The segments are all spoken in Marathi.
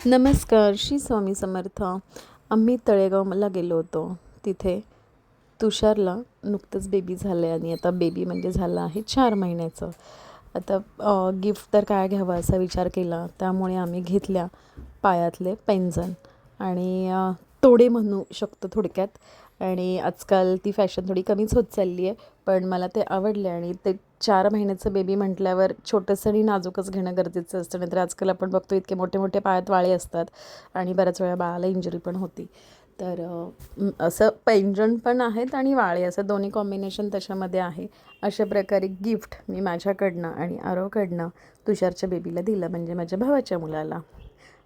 नमस्कार श्री स्वामी समर्थ. आम्ही तळेगावला गेलो होतो. तिथे तुषारला नुकतंच बेबी झालं आहे आणि आता बेबी म्हणजे झालं आहे चार महिन्याचं. आता गिफ्ट तर काय घ्यावं असा विचार केला. त्यामुळे आम्ही घेतल्या पायातले पैंजण. आणि तोडे म्हणू शकतो थोडक्यात. आणि आजकाल ती फॅशन थोडी कमीच होत चालली आहे पण मला ते आवडले आणि ते चार महिन्याचं बेबी म्हटल्यावर छोटंसं आणि नाजूकच घेणं गरजेचं असतं. नाहीतर आजकाल आपण बघतो इतके मोठे मोठे पायात वाळे असतात आणि बऱ्याच वेळा बाळाला इंजुरी पण होती. तर असं पैंजण पण आहेत आणि वाळे. असं दोन्ही कॉम्बिनेशन त्याच्यामध्ये आहे. अशा प्रकारे गिफ्ट मी माझ्याकडनं आणि आरोकडनं तुषारच्या बेबीला दिलं. म्हणजे माझ्या भावाच्या मुलाला.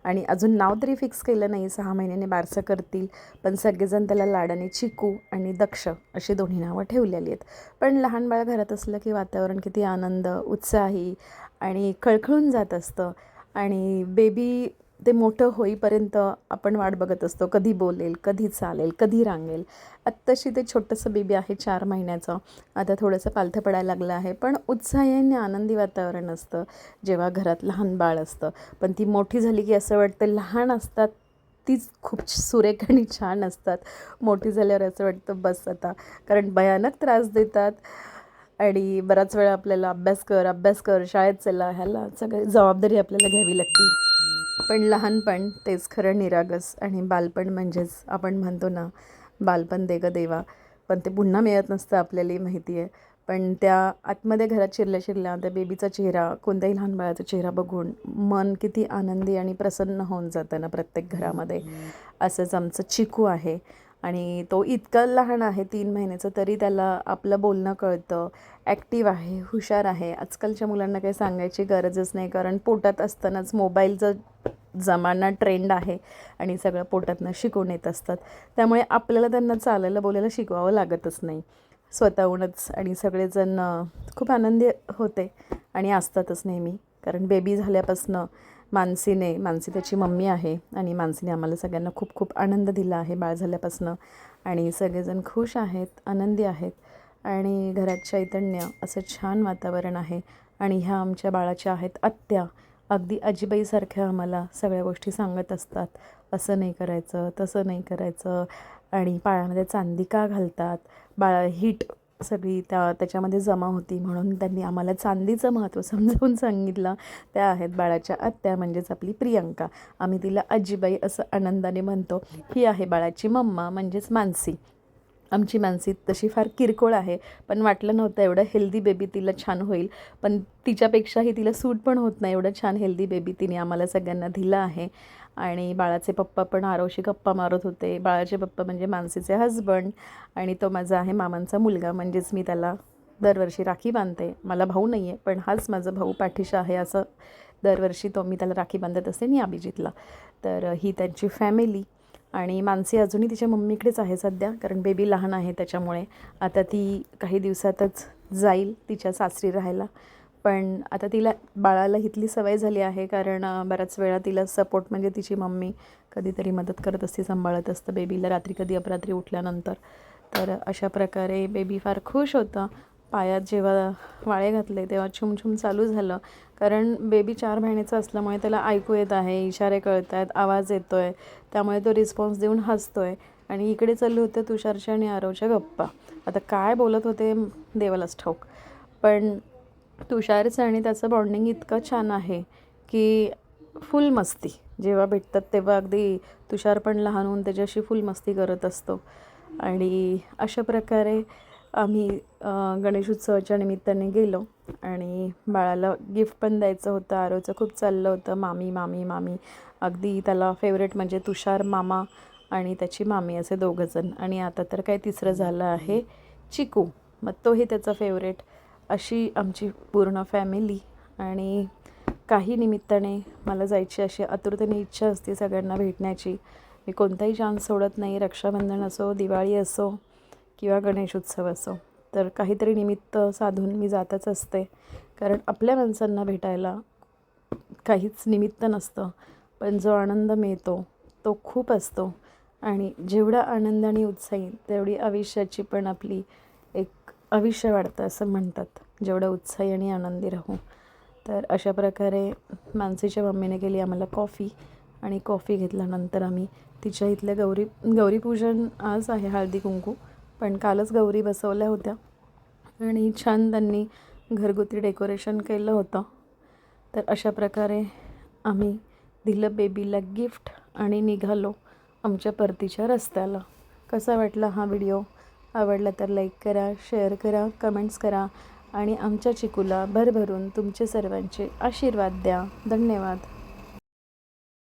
आणि अजून नाव तरी फिक्स केलं नाही सहा महिन्याने बारसं करतील पण सगळेजण त्याला लाडाने चिकू आणि दक्ष अशी दोन्ही नावं ठेवलेली आहेत. पण लहान बाळ घरात असलं की वातावरण किती आनंद उत्साही आणि खळखळून जात असतं. आणि बेबी ते मोठं होईपर्यंत आपण वाट बघत असतो. कधी बोलेल कधी चालेल कधी रांगेल. आत्ताशी ते छोटंसं बेबी आहे चार महिन्याचं. आता थोडंसं पालथं पडायला लागलं आहे. पण उत्साहाने आनंदी वातावरण असतं. जेव्हा घरात लहान बाळ असतं. पण ती मोठी झाली की असं वाटतं लहान असतात तीच खूप सुरेख आणि छान असतात. मोठी झाल्यावर असं वाटतं बस आता. कारण भयानक त्रास देतात. आणि बराच वेळा आपल्याला अभ्यास कर अभ्यास कर शाळेत चला ह्याला सगळी जबाबदारी आपल्याला घ्यावी लागते. पण लहानपण तेच खरं निरागस आणि बालपण म्हणजेच आपण म्हणतो ना बालपण दे ग देवा. पण ते पुन्हा मिळत नसतं आपल्यालाही माहिती आहे. पण त्या आतमध्ये घरात शिरल्या शिरल्या त्या बेबीचा चेहरा कोणत्याही लहान बाळाचा चेहरा बघून मन किती आनंदी आणि प्रसन्न होऊन जातं ना प्रत्येक घरामध्ये. असंच आमचं चिकू आहे. आणि तो इतका लहान आहे तीन महिन्याचं तरी त्याला आपलं बोलणं कळतं. ॲक्टिव्ह आहे हुशार आहे. आजकालच्या मुलांना काही सांगायची गरजच नाही कारण पोटात असतानाच मोबाईलचं जमाना ट्रेंड आहे आणि सगळं पोटातनं शिकून येत असतात. त्यामुळे आपल्याला त्यांना चालायला बोलायला शिकवावं लागतच नाही. स्वतःहूनच आणि सगळेजण खूप आनंदी होते आणि असतातच नेहमी. कारण बेबी झाल्यापासनं मानसीने मानसी त्याची मम्मी आहे आणि मानसीने आम्हाला सगळ्यांना खूप खूप आनंद दिला आहे बाळ झाल्यापासनं. आणि सगळेजण खुश आहेत आनंदी आहेत. आणि घरात चैतन्य असं छान वातावरण आहे. आणि ह्या आमच्या बाळाच्या आहेत आत्या. अगदी आजीबाईसारख्या आम्हाला सगळ्या गोष्टी सांगत असतात. असं नाही करायचं तसं नाही करायचं. आणि पाळ्यामध्ये चांदी का घालतात. बाळा हीट सगळी त्या त्याच्यामध्ये जमा होती म्हणून त्यांनी आम्हाला चांदीचं महत्त्व समजावून सांगितलं. त्या आहेत बाळाच्या आत्या म्हणजेच आपली प्रियंका. आम्ही तिला आजीबाई असं आनंदाने म्हणतो. ही आहे बाळाची मम्मा म्हणजेच मानसी. आमची मानसी तशी फार किरकोळ आहे पण वाटलं नव्हतं एवढं हेल्दी बेबी तिला छान होईल. पण तिच्यापेक्षाही तिला सूट पण होत नाही. एवढं छान हेल्दी बेबी तिने आम्हाला सगळ्यांना दिलं आहे. आणि बाळाचे पप्पा पण आरोशी गप्पा मारत होते. बाळाचे पप्पा म्हणजे मानसीचे हजबंड आणि तो माझा आहे मामांचा मुलगा. म्हणजेच मी त्याला दरवर्षी राखी बांधते. मला भाऊ नाही आहे पण हाच माझा भाऊ पाठीशी आहे असं दरवर्षी तो मी त्याला राखी बांधत असते आणि अभिजितला. तर ही त्यांची फॅमिली आणि मानसी अजूनही तिच्या मम्मीकडेच आहे सध्या कारण बेबी लहान आहे त्याच्यामुळे. आता ती काही दिवसातच जाईल तिच्या सासरी राहायला. पण आता तिला बाळाला इथली सवय झाली आहे कारण बऱ्याच वेळा तिला सपोर्ट म्हणजे तिची मम्मी कधीतरी मदत करत असते सांभाळत असतं. बेबीला रात्री कधी अपरात्री उठल्यानंतर. तर अशा प्रकारे बेबी फार खुश होतं. पायात जेव्हा वाळे घातले तेव्हा छुमछुम चालू झालं. कारण बेबी चार महिन्याचं असल्यामुळे त्याला ऐकू येत आहे इशारे कळत आहेत आवाज येतो आहे त्यामुळे तो रिस्पॉन्स देऊन हसतो आहे आणि इकडे चालू होते तुषारच्या आणि आरवच्या गप्पा. आता काय बोलत होते देवालाच ठाऊक. पण तुषारचं आणि त्याचं बॉन्डिंग इतकं छान आहे की फुल मस्ती. जेव्हा भेटतात तेव्हा अगदी तुषार पण लहान होऊन त्याच्याशी फुल मस्ती करत असतो. आणि अशा प्रकारे आम्ही गणेश उत्सवाच्या निमित्ताने गेलो आणि बाळाला गिफ्ट पण द्यायचं होतं आरोचं खूप चाललं होतं मामी मामी मामी. अगदी त्याला फेवरेट म्हणजे तुषार मामा आणि त्याची मामी असे दोघंजण. आणि आता तर काय तिसरं झालं आहे चिकू. मग तोही त्याचा फेवरेट अशी आमची पूर्ण फॅमिली आणि काही निमित्ताने मला जायची अशी आतुरतेने इच्छा असते सगळ्यांना भेटण्याची. मी कोणताही चान्स सोडत नाही रक्षाबंधन असो दिवाळी असो किंवा गणेश उत्सव असो. तर काहीतरी निमित्त साधून मी जातच असते. कारण आपल्या माणसांना भेटायला काहीच निमित्त नसतं. पण जो आनंद मिळतो तो खूप असतो. आणि जेवढा आनंद आणि उत्साही तेवढी आयुष्याची पण आपली आयुष्य वाढतं असं म्हणतात. जेवढं उत्साही आणि आनंदी राहू. तर अशा प्रकारे मानसीच्या मम्मीने केली आम्हाला कॉफी आणि कॉफी घेतल्यानंतर आम्ही तिच्या इथल्या गौरी गौरीपूजन आज आहे हळदी कुंकू. पण कालच गौरी बसवल्या होत्या. आणि छान त्यांनी घरगुती डेकोरेशन केलं होतं. तर अशा प्रकारे आम्ही दिलं बेबीला गिफ्ट आणि निघालो आमच्या परतीच्या रस्त्याला. कसा वाटला हा व्हिडिओ? आवडला तर लाईक करा शेअर करा कमेंट्स करा आणि आमच्या चिकूला भरभरून तुमचे सर्वांचे आशीर्वाद द्या. धन्यवाद.